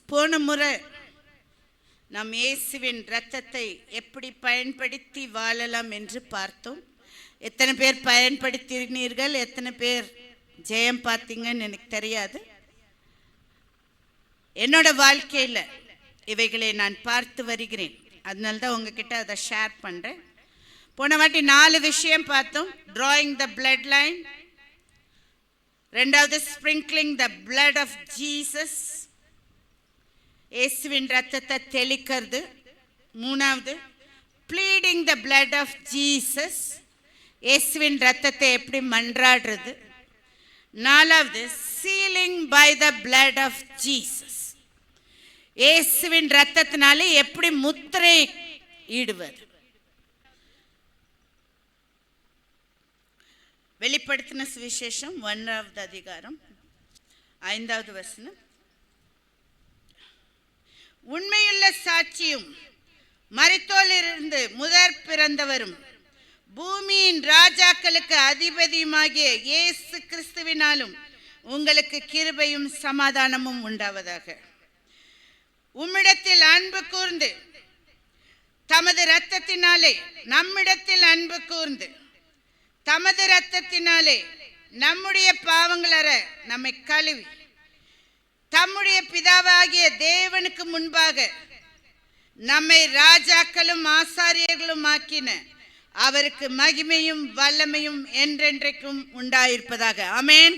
போன முறை நாம் இயேசுவின் ரத்தத்தை எப்படி பயன்படுத்தி வாழலாம் என்று பார்த்தோம். எத்தனை பேர் பயன்படுத்தினீர்கள் எத்தனை பேர் ஜெயம் பார்த்தீங்கன்னு எனக்கு தெரியாது. என்னோட வாழ்க்கையில் இவைகளை நான் பார்த்து வருகிறேன். அதனால தான் உங்ககிட்ட அதை ஷேர் பண்ணுறேன் போன வாட்டி நாலு விஷயம் பார்த்தோம். ட்ராயிங் த பிளட் லைன் ரெண்டாவது sprinkling the blood of Jesus இயேசுவின் ரத்தத்தை தெளிக்கிறது. மூணாவது bleeding the blood of Jesus இயேசுவின் ரத்தத்தை எப்படி மன்றாடுறது? நாலாவது sealing by the blood of Jesus இயேசுவின் ரத்தத்தினாலே எப்படி முத்திரை ஈடுவது வெளிப்படுத்தின சுவிசேஷம் ஒன்றாவது அதிகாரம் ஐந்தாவது வசனம். உண்மையுள்ள சாட்சியும் மறைத்தோலிருந்து முதற் பிறந்தவரும். பூமியின் ராஜாக்களுக்கு அதிபதியுமாகிய இயேசு கிறிஸ்துவினாலும் உங்களுக்கு கிருபையும் சமாதானமும் உண்டாவதாக. உம்மிடத்தில் அன்பு கூர்ந்து தமது இரத்தத்தினாலே நம்மிடத்தில் அன்பு கூர்ந்து தமது இரத்தத்தினாலே நம்முடைய பாவங்களற நம்மை கழுவி தம்முடைய பிதாவாகிய தேவனுக்கு முன்பாக நம்மை ராஜாக்களும் ஆசாரியர்களும் ஆக்கின. அவருக்கு மகிமையும் வல்லமையும் என்றென்றைக்கும் உண்டாயிருப்பதாக. அமேன்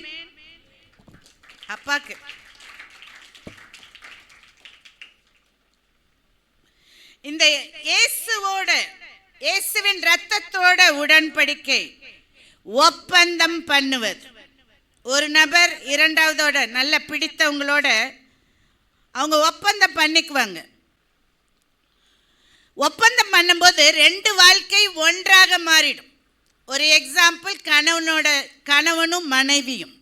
அப்பாக்கு. இந்த இயேசுவோட இயேசுவின் ரத்தத்தோட உடன்படிக்கை ஒப்பந்தம் பண்ணுவது. ஒரு நபர் இரண்டாவதோட நல்ல பிடித்தவங்களோட அவங்க ஒப்பந்தம் பண்ணிக்குவாங்க. ஒப்பந்தம் பண்ணும்போது ரெண்டு வாழ்க்கை ஒன்றாக மாறிடும். ஒரு எக்ஸாம்பிள் கணவனோட கணவனும் மனைவியும்.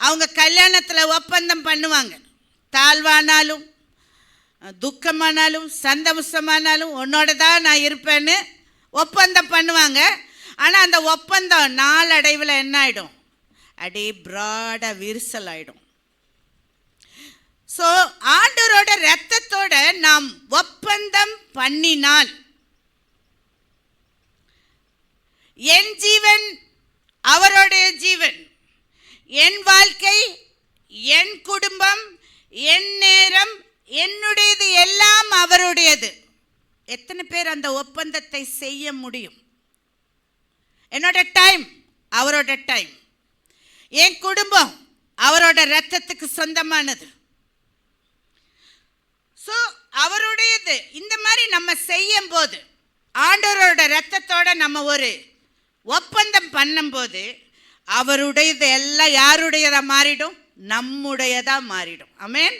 அவங்க கல்யாணத்தில் ஒப்பந்தம் பண்ணுவாங்க. தாழ்வானாலும் துக்கமானாலும் சந்தோஷமானாலும் உன்னோட தான் நான் இருப்பேன்னு ஒப்பந்தம் பண்ணுவாங்க. ஆனால் அந்த ஒப்பந்தம் நாளடைவில் என்ன ஆகிடும் அடி ப்ராடாக விரிசல் ஆகிடும் ஸோ ஆண்டவரோட ரத்தத்தோட நாம் ஒப்பந்தம் பண்ணினால் என் ஜீவன் அவருடைய ஜீவன். என் வாழ்க்கை என் குடும்பம் என் நேரம் என்னுடையது எல்லாம் அவருடையது. எத்தனை பேர் அந்த ஒப்பந்தத்தை செய்ய முடியும்? என்னோட டைம் அவரோட டைம் என் குடும்பம் அவரோட ரத்தத்துக்கு சொந்தமானது. ஸோ அவருடையது. இந்த மாதிரி நம்ம செய்யும் போது ஆண்டவரோட ரத்தத்தோட நம்ம ஒரு ஒப்பந்தம் பண்ணும்போது அவருடையது எல்லாம் யாருடையதா மாறிடும்? நம்முடையதா மாறிடும். அமேன்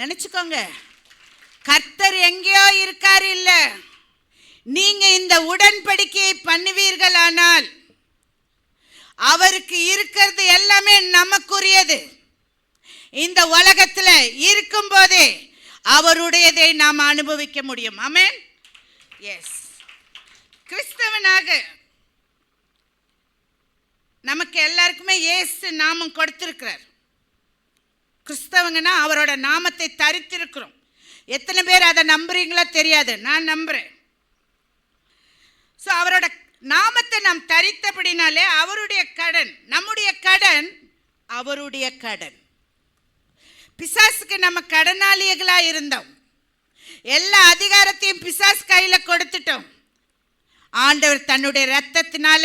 நினச்சிக்கோங்க. கர்த்தர் எங்கேயோ இருக்கார் இல்லை. நீங்கள் இந்த உடன்படிக்கையை பண்ணுவீர்களானால் அவருக்கு இருக்கிறது எல்லாமே நமக்குரியது. இந்த உலகத்தில் இருக்கும் போதே அவருடையதை நாம் அனுபவிக்க முடியும். அமேன் எஸ் கிறிஸ்தவனாக நமக்கு எல்லாருக்குமே இயேசு நாமம் கொடுத்திருக்கிறார். கிறிஸ்தவங்கன்னா அவரோட நாமத்தை தரித்திருக்கிறோம். எத்தனை பேர் அதை நம்புறீங்களோ தெரியாது. நான் நம்புறேன். ஸோ அவரோட நாமத்தை நாம் தரித்தபடினாலே அவருடைய கடன் நம்முடைய கடன் அவருடைய கடன். பிசாசுக்கு நம்ம கடனாளிகளாக இருந்தோம். எல்லா அதிகாரத்தையும் பிசாஸ் கையில் கொடுத்துட்டோம். ஆண்டவர் தன்னுடைய ரத்தத்தினால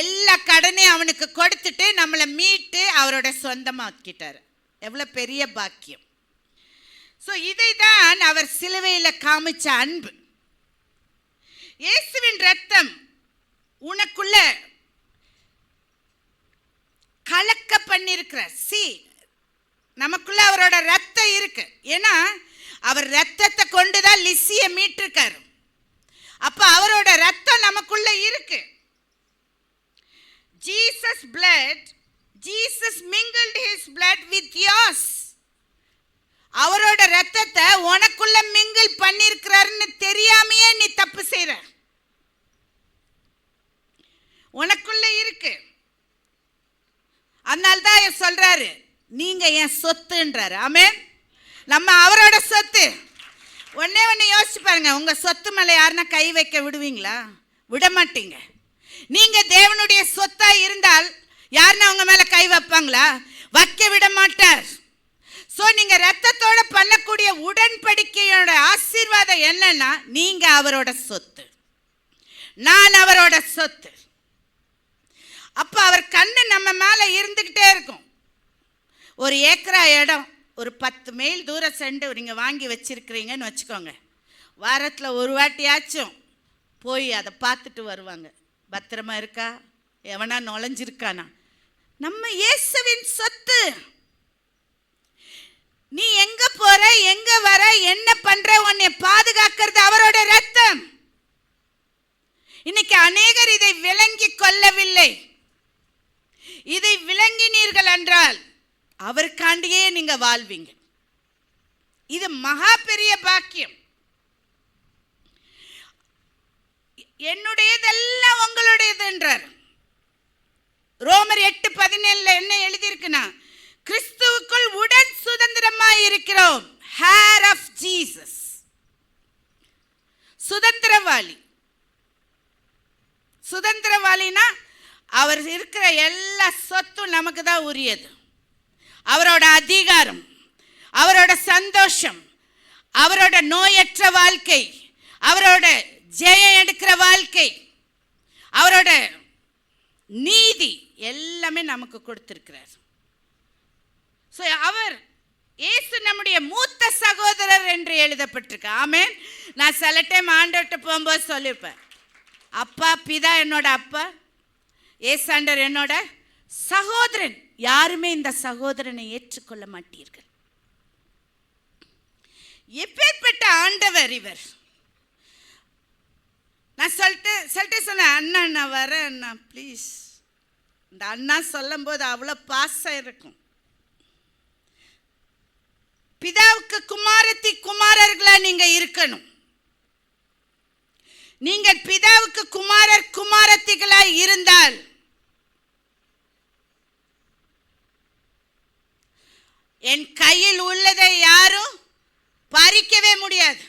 எல்லா கடனையும் அவனுக்கு கொடுத்துட்டு நம்மளை மீட்டு அவரோட சொந்தமாக்கிட்டார். எவ்வளோ பெரிய பாக்கியம். ஸோ இதை தான் அவர் சிலுவையில் காமிச்ச அன்பு. இயேசுவின் ரத்தம் உனக்குள்ள கலக்க பண்ணியிருக்கிறார் சி நமக்குள்ள அவரோட ரத்தம் இருக்கு. ஏன்னா அவர் ரத்தத்தை கொண்டு தான் லிஸ்ஸியை மீட்டிருக்காரு. அப்ப அவரோட ரத்தம் நமக்குள்ள இருக்கு. Jesus blood Jesus mingle his blood with yours அவரோட ரத்தத்தை உனக்குள்ள மிங்கிள் பண்ணியிருக்கிறாருன்னு தெரியாமையே நீ தப்பு செய்ற. உனக்குள்ளே இருக்கு. அதனால தான் சொல்றாரு நீங்க என் சொத்துன்றாரு. ஆமே நம்ம அவரோட சொத்து. ஒன்னே ஒன்று யோசிச்சு பாருங்க உங்க சொத்து மேலே யாருன்னா கை வைக்க விடுவீங்களா? விட மாட்டீங்க. நீங்க தேவனுடைய சொத்தா இருந்தால் யாருன்னா உங்க மேல கை வைப்பாங்களா? வைக்க விட மாட்டார். ஸோ நீங்கள் ரத்தத்தோட பண்ணக்கூடிய உடன்படிக்கையோட ஆசீர்வாதம் என்னன்னா நீங்கள் அவரோட சொத்து. நான் அவரோட சொத்து. அப்போ அவர் கண்ணு நம்ம மேலே இருந்துக்கிட்டே இருக்கும். ஒரு ஏக்கரா இடம் ஒரு பத்து மைல் தூரம் சென்று நீங்கள் வாங்கி வச்சிருக்கிறீங்கன்னு வச்சுக்கோங்க. வாரத்தில் ஒரு வாட்டியாச்சும் போய் அதை பார்த்துட்டு வருவாங்க. பத்திரமா இருக்கா? எவனா நுழைஞ்சிருக்கானா? நம்ம இயேசுவின் சொத்து. நீ எங்க போற எங்க வர என்ன பண்ற உன்னை பாதுகாக்கிறது அவரோட ரத்தம். இன்னைக்கு அநேகர் இதை விளங்கி கொள்ளவில்லை. இதை விளங்கினீர்கள் என்றால் அவருக்காண்டியே நீங்க வாழ்வீங்க. இது மகா பெரிய பாக்கியம். என்னுடையதெல்லாம் உங்களுடையது என்றார் ரோமர் எட்டு பதினேழுல என்ன எழுதியிருக்குன்னா கிறிஸ்துவுக்குள் உடன் சுதந்திரமாய் இருக்கிறோம் ஹேர் ஆஃப் ஜீசஸ் சுதந்திரவாளி. சுதந்திரவாளினா அவர் இருக்கிற எல்லா சொத்தும் நமக்கு தான் உரியது. அவரோட அதிகாரம் அவரோட சந்தோஷம் அவரோட நோயற்ற வாழ்க்கை அவரோட ஜெயம் எடுக்கிற வாழ்க்கை அவரோட நீதி எல்லாமே நமக்கு கொடுத்துருக்கிறார். ஸோ அவர் இயேசு நம்முடைய மூத்த சகோதரர் என்று எழுதப்பட்டிருக்கு. ஆமேன். நான் சில டைம் ஆண்டவர்கிட்ட போகும்போது சொல்லியிருப்பேன். அப்பா பிதா என்னோட அப்பா ஏசாண்டர் என்னோட சகோதரன். யாருமே இந்த சகோதரனை ஏற்றுக்கொள்ள மாட்டீர்கள். எப்பேற்பட்ட ஆண்டவர் இவர். நான் சொல்லிட்டு சொல்லிட்டு சொன்னேன் அண்ணா நான் வரேன் அண்ணா ப்ளீஸ் இந்த அண்ணா சொல்லும் போது அவ்வளோ பாசம் இருக்கும். பிதாவுக்கு குமாரத்தி குமாரர்களாக நீங்கள் இருக்கணும். நீங்கள் பிதாவுக்கு குமாரர் குமாரத்திகளாய் இருந்தால் என் கையில் உள்ளதை யாரும் பறிக்கவே முடியாது.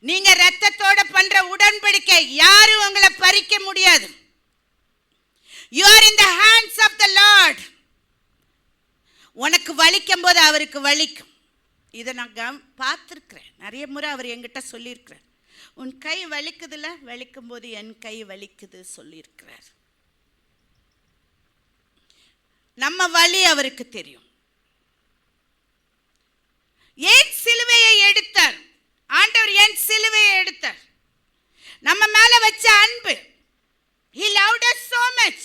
நீங்க ரத்தத்தோட பண்ற உடன்படிக்கை யாரும் உங்களை பறிக்க முடியாது. You are in the hands of the Lord உனக்கு வலிக்கும் போது அவருக்கு வலிக்கும். இதை நான் பார்த்துருக்குறேன். நிறைய முறை அவர் என்கிட்ட சொல்லியிருக்கிறார். உன் கை வலிக்குதுல? வலிக்கும் போது என் கை வலிக்குது சொல்லியிருக்கிறார். நம்ம வலி அவருக்கு தெரியும். ஏன் சிலுவையை எடுத்தார்? ஆண்டவர் ஏன் சிலுவையை எடுத்தார்? நம்ம மேல வச்ச அன்பு he love us so much.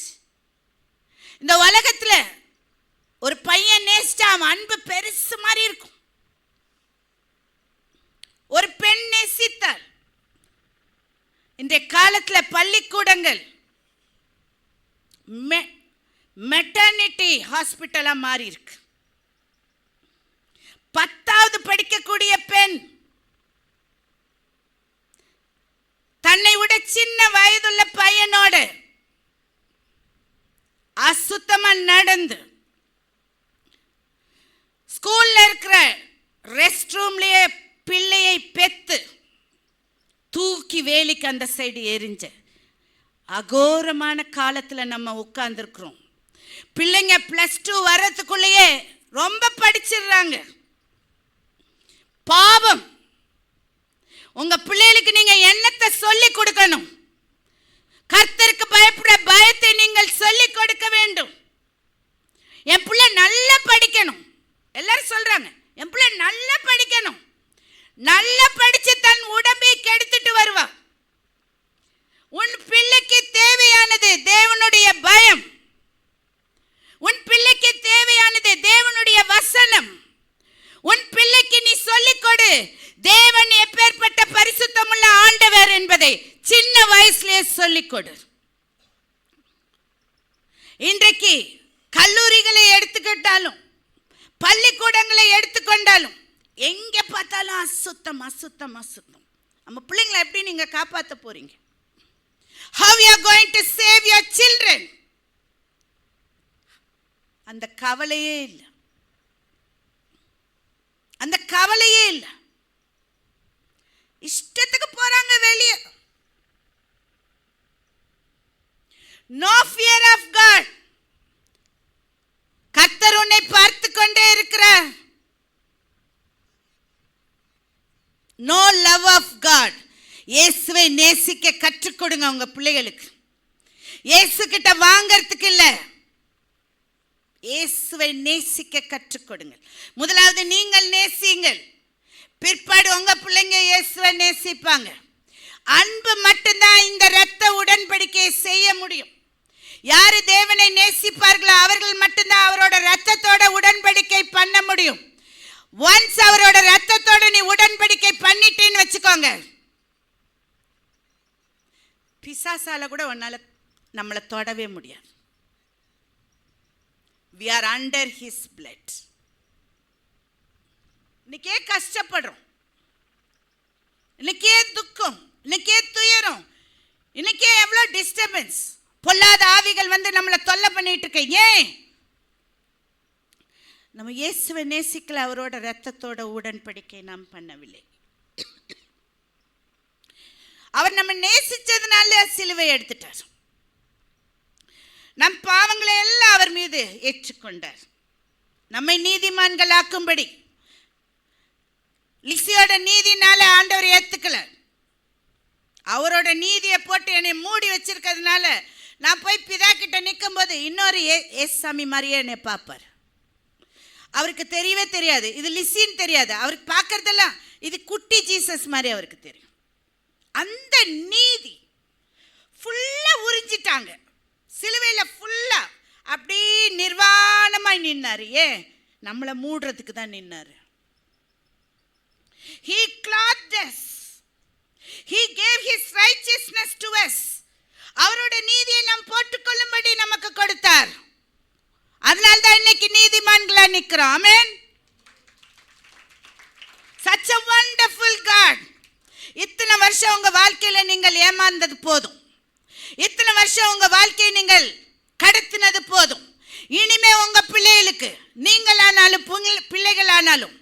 இந்த உலகத்துல ஒரு பையன் நேசிச்சா அவன் அன்பு பெருசு மாதிரி இருக்கும். ஒரு பெண் நேசித்தார். இன்றைய காலத்தில் பள்ளிக்கூடங்கள் மெட்டர்னிட்டி ஹாஸ்பிட்டலாக மாறி இருக்கு. பத்தாவது படிக்கக்கூடிய பெண் தன்னை விட சின்ன வயதுள்ள பையனோட அசுத்தமா நடந்து ஸ்கூல்ல இருக்கிற ரெஸ்ட் ரூம்லயே பிள்ளையை பெத்து தூக்கி வேலிக்கு அந்த சைடு எரிஞ்ச அகோரமான காலத்தில் நம்ம உட்கார்ந்துருக்குறோம். பிள்ளைங்க ப்ளஸ் டூ வர்றதுக்குள்ளேயே ரொம்ப படிச்சிடுறாங்க. பாவம். உங்க பிள்ளைகளுக்கு நீங்க என்னத்தை சொல்லி கொடுக்கணும். கர்த்தருக்கு பயப்பட பயத்தை நீங்கள் சொல்லி கொடுக்க வேண்டும். என் பிள்ளை நல்லா படிக்கணும். எல்லாரும் சொல்றாங்க. என் பிள்ளை நல்லா படிக்கணும் நல்லா படிச்சு தன் உடம்பை கெடுத்துட்டு வருவா உன் பிள்ளைக்கு தேவையானது தேவனுடைய பயம் உன் பிள்ளைக்கு தேவையானது தேவனுடைய வசனம் உன் பிள்ளைக்கு நீ சொல்லிக் கொடு தேவன் எப்பேற்பட்ட பரிசுத்தமுள்ள ஆண்டவர் என்பதை சின்ன வயசுலயே சொல்லிக் கொடு இன்றைக்கு கல்லூரிகளை எடுத்துக்கிட்டாலும் பள்ளிக்கூடங்களை எடுத்துக்கொண்டாலும் எங்க பார்த்தாலும் அசுத்தம் அசுத்தம் அசுத்தம் நம்ம பிள்ளைங்களை எப்படி நீங்க காப்பாற்ற போறீங்க. How you going to save your children அந்த கவலையே இல்லை. அந்த கவலையே இல்லை. இஷ்டத்துக்கு போறாங்க வெளியே. நோ ஃபியர் ஆஃப் காட் கத்தர் உன்னை பார்த்து கொண்டே இருக்கிறார். நோ லவ் ஆஃப் காட் இயேசுவை நேசிக்க கற்றுக் கொடுங்க உங்க பிள்ளைகளுக்கு. இயேசு கிட்ட வாங்கறதுக்கு இல்ல. இயேசுவை நேசிக்க கற்றுக் கொடுங்கள். முதலாவது நீங்கள் நேசியுங்கள். பிற்பாடு உங்க பிள்ளைங்க இயேசுவை நேசிப்பாங்க. அன்பு மட்டும்தான் இந்த இரத்த உடன்படிக்கையை செய்ய முடியும். யாரு தேவனை நேசிப்பார்களோ அவர்கள் மட்டும்தான் அவரோட ரத்தத்தோட உடன்படிக்கை பண்ண முடியும். ஒன்ஸ் அவரோட ரத்தத்தோட நீ உடன்படிக்கை பண்ணிட்டேன்னு வச்சுக்கோங்க. பிசாசால கூட உன்னால் நம்மளை தொடவே முடியாது. We are under his blood இன்னைக்கே கஷ்டப்படுறோம். இன்னைக்கே துக்கம் இன்னைக்கே துயரம் இன்னைக்கே எவ்வளோ டிஸ்டர்பன்ஸ் பொல்லாத ஆவிகள் வந்து நம்மளை தொல்லை பண்ணிட்டு இருக்க. ஏன்? நம்ம இயேசுவை நேசிக்கல அவரோட ரத்தத்தோட உடன்படிக்கை நாம் பண்ணவில்லை. அவர் நம்ம நேசித்ததுனால சிலுவை எடுத்துட்டார். நம் பாவங்களை எல்லாம் அவர் மீது ஏற்றுக்கொண்டார். நம்மை நீதிமான்கள் ஆக்கும்படி லிசியோட நீதினால ஆண்டவர் ஏத்துக்கல. அவரோட நீதியை போட்டு என்னை மூடி வச்சிருக்கிறதுனால நான் போய் பிதா கிட்ட நிற்கும் போது இன்னொரு ஏ- சாமி மாதிரியே என்னை பார்ப்பார். அவருக்கு தெரியவே தெரியாது. இது லிசின்னு தெரியாது. அவருக்கு பார்க்கறதெல்லாம் இது குட்டி ஜீசஸ் மாதிரி அவருக்கு தெரியும். அந்த நீதி ஃபுல்லாக உறிஞ்சிட்டாங்க. சிலுவையில் ஃபுல்லாக அப்படி நிர்வாணமாக நின்னார். ஏன்? நம்மளை மூடுறதுக்கு தான் நின்னார். He clothed us. He gave his righteousness to us. அவரோட நீதியை நாம் போட்டுக்கொள்ளும்படி நமக்கு கொடுத்தார். அதனால தான் இன்னைக்கு நீதிமான்களா நிற்கிறோம். ஆமேன் such a wonderful god. இத்தனை வருஷம் உங்கள் வாழ்க்கையில் நீங்கள் ஏமாந்தது போதும். இத்தனை வருஷம் உங்கள் வாழ்க்கையை நீங்கள் கடத்தினது போதும். இனிமே உங்கள் பிள்ளைகளுக்கு நீங்கள் ஆனாலும் பிள்ளைகள் ஆனாலும்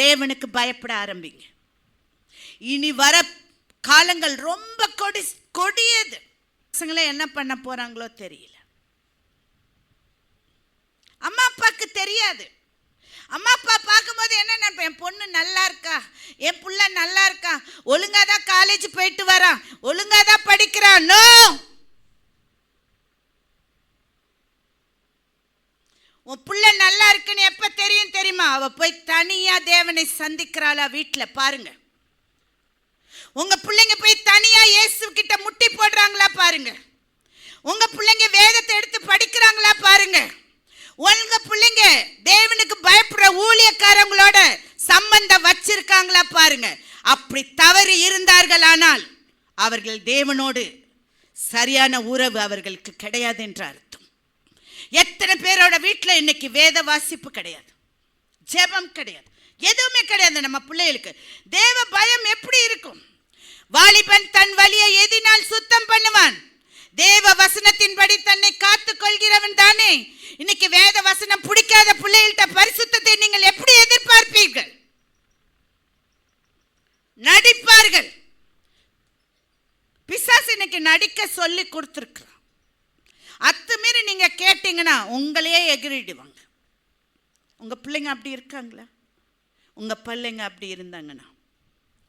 தேவனுக்கு பயப்பட ஆரம்பிங்க. இனி வர காலங்கள் ரொம்ப கொடி கொடியது. பசங்களை என்ன பண்ண போறாங்களோ தெரியல. அம்மா அப்பாவுக்கு தெரியாது. அம்மா அப்பா பார்க்கும்போது என்ன நினைப்பேன் என் பொண்ணு நல்லா இருக்கா? என் புள்ள நல்லா இருக்கா? ஒழுங்கா தான் காலேஜ் போயிட்டு வரான் ஒழுங்கா தான் படிக்கிறான் நோ உன் புள்ள நல்லா இருக்குன்னு எப்ப தெரியும் தெரியுமா? அவ போய் தனியா தேவனை சந்திக்கிறாளா வீட்டில் பாருங்க. உங்க பிள்ளைங்க போய் தனியா இயேசு கிட்ட முட்டி போடுறாங்களா பாருங்க. உங்க பிள்ளைங்க வேதத்தை எடுத்து படிக்கிறாங்களா பாருங்க. உங்க பிள்ளைங்க தேவனுக்கு பயப்படுற ஊழியக்காரங்களோட சம்பந்தம் வச்சிருக்காங்களா பாருங்க. அப்படி தவறு இருந்தார்கள் ஆனால் அவர்கள் தேவனோடு சரியான உறவு அவர்களுக்கு கிடையாது என்ற அர்த்தம். எத்தனை பேரோட வீட்டில் இன்னைக்கு வேத வாசிப்பு கிடையாது. ஜெபம் கிடையாது. எதுவுமே கிடையாது நம்ம பிள்ளைகளுக்கு. தேவ பயம் எப்படி இருக்கும்? வாலிபன் தன் வழியை எதினால் சுத்தம் பண்ணுவான். தேவ வசனத்தின்படி தன்னை காத்துக் கொள்கிறவன் தானே. இன்னைக்கு வேத வசனம் பிடிக்காத பிள்ளைகள்கிட்ட பரிசுத்தத்தை நீங்கள் எப்படி எதிர்பார்ப்பீர்கள்? நடிப்பார்கள். பிசாஸ் இன்னைக்கு நடிக்க சொல்லி கொடுத்துருக்குறான் அத்துமீறி நீங்க கேட்டீங்கன்னா உங்களையே எகிரிடுவாங்க. உங்க பிள்ளைங்க அப்படி இருக்காங்களா? உங்க பிள்ளைங்க அப்படி இருந்தாங்கன்னா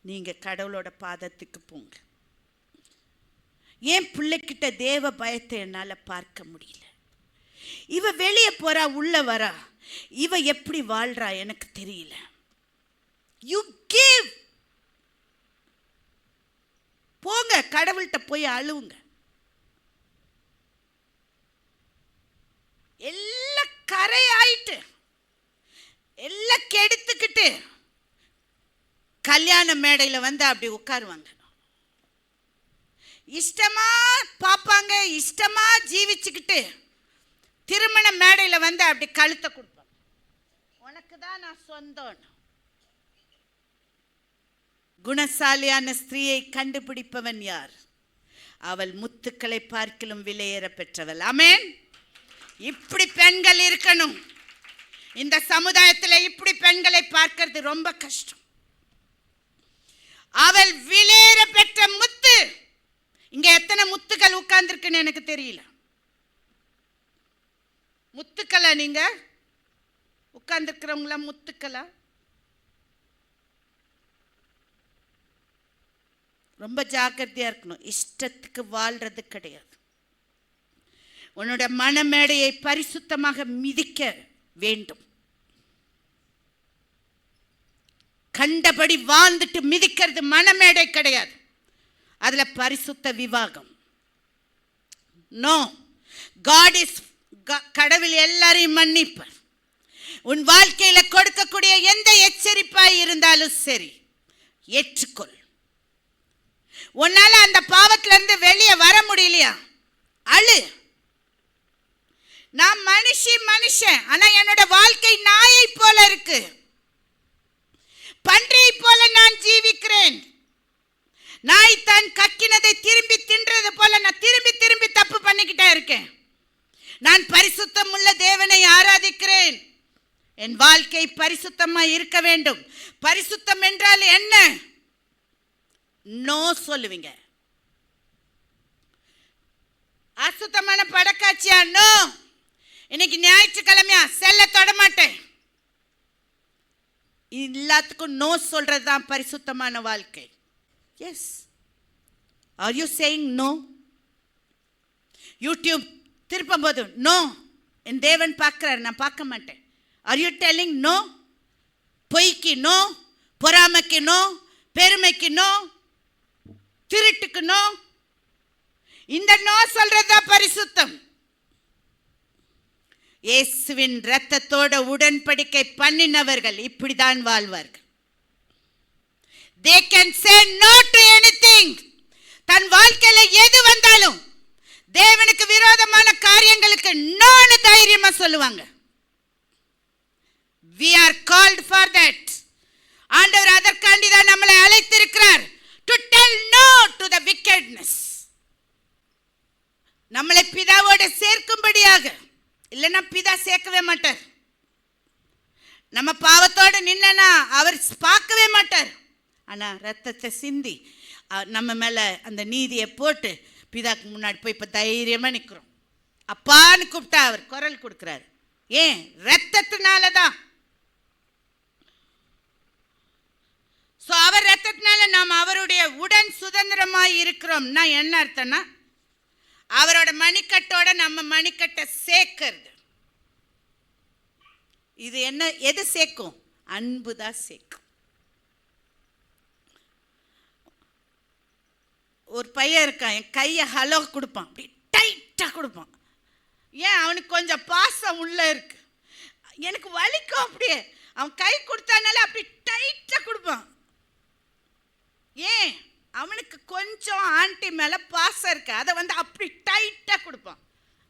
நீங்க கடவுளோட பாதத்துக்கு போங்க. ஏன் பிள்ளைக்கிட்ட தேவ பயத்தை என்னால் பார்க்க முடியல? இவ வெளியே போறா உள்ள வரா. இவ எப்படி வாழ்றா எனக்கு தெரியல. யூ கிவ் போங்க கடவுள்கிட்ட போய் அழுவுங்க. எல்லாம் கரை ஆயிட்டு எல்லாம் கெடுத்துக்கிட்டு கல்யாண மேடையில் வந்து அப்படி உட்காருவாங்க. இஷ்டமா பார்ப்பாங்க இஷ்டமா ஜீவிச்சுக்கிட்டு திருமண மேடையில் வந்து அப்படி கழுத்தை கொடுப்பாங்க. உனக்கு தான் நான் சொந்தம் குணசாலியான ஸ்திரீயை கண்டுபிடிப்பவன் யார்? அவள் முத்துக்களை பார்க்கிலும் விலையேற பெற்றவள். அமேன் இப்படி பெண்கள் இருக்கணும். இந்த சமுதாயத்தில் இப்படி பெண்களை பார்க்கறது ரொம்ப கஷ்டம். அவள் விலையேற பெற்ற முத்து. இங்க எத்தனை முத்துக்கள் உட்கார்ந்துருக்குன்னு எனக்கு தெரியல. முத்துக்களா நீங்கள் உட்கார்ந்துருக்கிறவங்களா முத்துக்களா? ரொம்ப ஜாக்கிரதையாக இருக்கணும். இஷ்டத்துக்கு வாழ்றது கிடையாது. உன்னோட மனமேடையை பரிசுத்தமாக மிதிக்க வேண்டும். கண்டபடி வாழ்ந்துட்டு மிதிக்கிறது மனமேடை கிடையாது. அதுல பரிசுத்த விவாகம். நோ காட் இஸ் கடவுள் எல்லாரையும் மன்னிப்பார். உன் வாழ்க்கையில் கொடுக்கக்கூடிய எந்த எச்சரிப்பாய் இருந்தாலும் சரி ஏற்றுக்கொள். உன்னால அந்த பாவத்திலேருந்து வெளியே வர முடியலையா? அழு. நான் மனுஷி மனுஷன் ஆனா என்னோட வாழ்க்கை நாயை போல இருக்கு. பன்றியை போல நான் ஜீவிக்கிறேன். நாய் தான் கக்கினதை திரும்பி தின்றது போல நான் திரும்பி திரும்பி தப்பு பண்ணிக்கிட்டே இருக்கேன். நான் பரிசுத்தம் உள்ள தேவனை ஆராதிக்கிறேன். என் வாழ்க்கை பரிசுத்தமா இருக்க வேண்டும். பரிசுத்தம் என்றால் என்ன? நோ சொல்லுவீங்க. அசுத்தமான படக்காட்சியா? நோ. இன்னைக்கு ஞாயிற்றுக்கிழமையா? செல்ல தொட மாட்டேன். எல்லாத்துக்கும் நோ சொல்கிறது தான் பரிசுத்தமான வாழ்க்கை. Yes are you saying no YouTube திருப்பும் போது நோ என் தேவன் பார்க்குறாரு நான் பார்க்க மாட்டேன். ஆர் யூ டெல்லிங் நோ பொய்க்கு நோ பொறாமைக்கு நோ பெருமைக்கு நோ திருட்டுக்கு நோ இந்த நோ சொல்றது பரிசுத்தம். இயேசுவின் இரத்தத்தோட உடன்படிக்கை பண்ணினவர்கள் இப்படிதான் வாழ்வார்கள். They can say no to anything தன் வாழ்க்கையில எது வந்தாலும் தேவனுக்கு விரோதமான காரியங்களுக்கு நோன்னு தைரியமா சொல்லுவாங்க. We are called for that ஆண்டவர் அதற்காண்டி தான் நம்மளை அழைத்திருக்கிறார். To tell no to the wickedness நம்மளை பிதாவோட சேர்க்கும்படியாக. இல்லைன்னா பிதா சேர்க்கவே மாட்டார். நம்ம பாவத்தோடு நின்னா அவர் பார்க்கவே மாட்டார். ஆனால் ரத்தத்தை சிந்தி நம்ம மேலே அந்த நீதியை போட்டு பிதாக்கு முன்னாடி போய் இப்போ தைரியமாக நிற்கிறோம் அப்பான்னு கூப்பிட்டா அவர் குரல் கொடுக்குறாரு. ஏன்? ரத்தத்தினால தான் ஸோ அவர் ரத்தத்தினால நாம் அவருடைய உடன் சுதந்திரமாக இருக்கிறோம்னா என்ன அர்த்தம்னா அவரோட மணிக்கட்டோட நம்ம மணிக்கட்டை சேர்க்கறது. இது என்ன எது சேர்க்கும்? அன்பு தான் சேர்க்கும். ஒரு பையன் இருக்கான் என் கையை ஹலோ கொடுப்பான். அப்படி டைட்டாக கொடுப்பான். ஏன்? அவனுக்கு கொஞ்சம் பாசம் உள்ளே இருக்கு. எனக்கு வலிக்கும் அப்படியே. அவன் கை கொடுத்தானால அப்படி டைட்டாக கொடுப்பான். ஏன்? அவனுக்கு கொஞ்சம் ஆண்டி மேலே பாசம் இருக்கு. அதை வந்து அப்படி டைட்டாக கொடுப்பான்.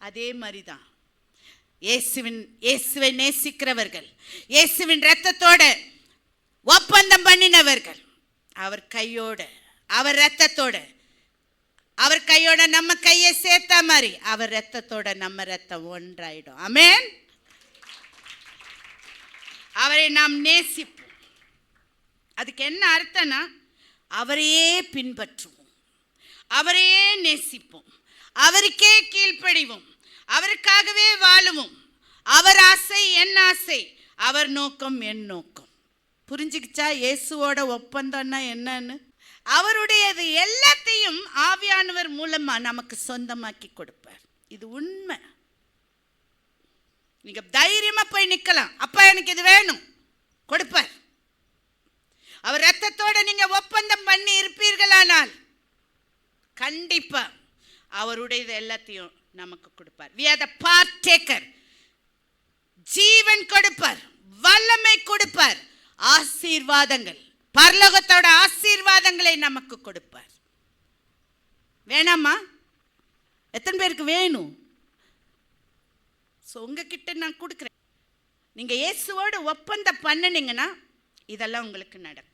அதே மாதிரி தான் இயேசுவின் இயேசுவை நேசிக்கிறவர்கள் இயேசுவின் ரத்தத்தோட ஒப்பந்தம் பண்ணினவர்கள் அவர் கையோட அவர் ரத்தத்தோட அவர் கையோட நம்ம கையை சேர்த்த மாதிரி அவர் ரத்தத்தோட நம்ம ரத்தம் ஒன்றாயிடும். அமேன் அவரை நாம் நேசிப்போம். அதுக்கு என்ன அர்த்தம்னா அவரையே பின்பற்றுவோம். அவரையே நேசிப்போம். அவருக்கே கீழ்ப்படிவோம். அவருக்காகவே வாழுவோம். அவர் ஆசை என் ஆசை அவர் நோக்கம் என் நோக்கம். புரிஞ்சுக்கிச்சா? இயேசுவோட ஒப்பந்தம்னா என்னன்னு? அவருடையது எல்லாத்தையும் ஆவியானவர் மூலமாக நமக்கு சொந்தமாக்கி கொடுப்பார். இது உண்மை. நீங்க தைரியமாக போய் நிற்கலாம் அப்பா எனக்கு இது வேணும். கொடுப்பார். அவர் ரத்தத்தோடு நீங்க ஒப்பந்தம் பண்ணி இருப்பீர்களானால் கண்டிப்பா அவருடையது எல்லாத்தையும் நமக்கு கொடுப்பார். We are the partaker ஜீவன் கொடுப்பார். வல்லமை கொடுப்பார். ஆசீர்வாதங்கள். பரலோகத்தோட ஆசீர்வாதங்களை நமக்கு கொடுப்பார். வேணாமா? எத்தனை பேருக்கு வேணும்? ஸோ உங்ககிட்ட நான் கொடுக்குறேன். நீங்கள் இயேசுவோடு ஒப்பந்தம் பண்ணுனீங்கன்னா இதெல்லாம் உங்களுக்கு நடக்கும்.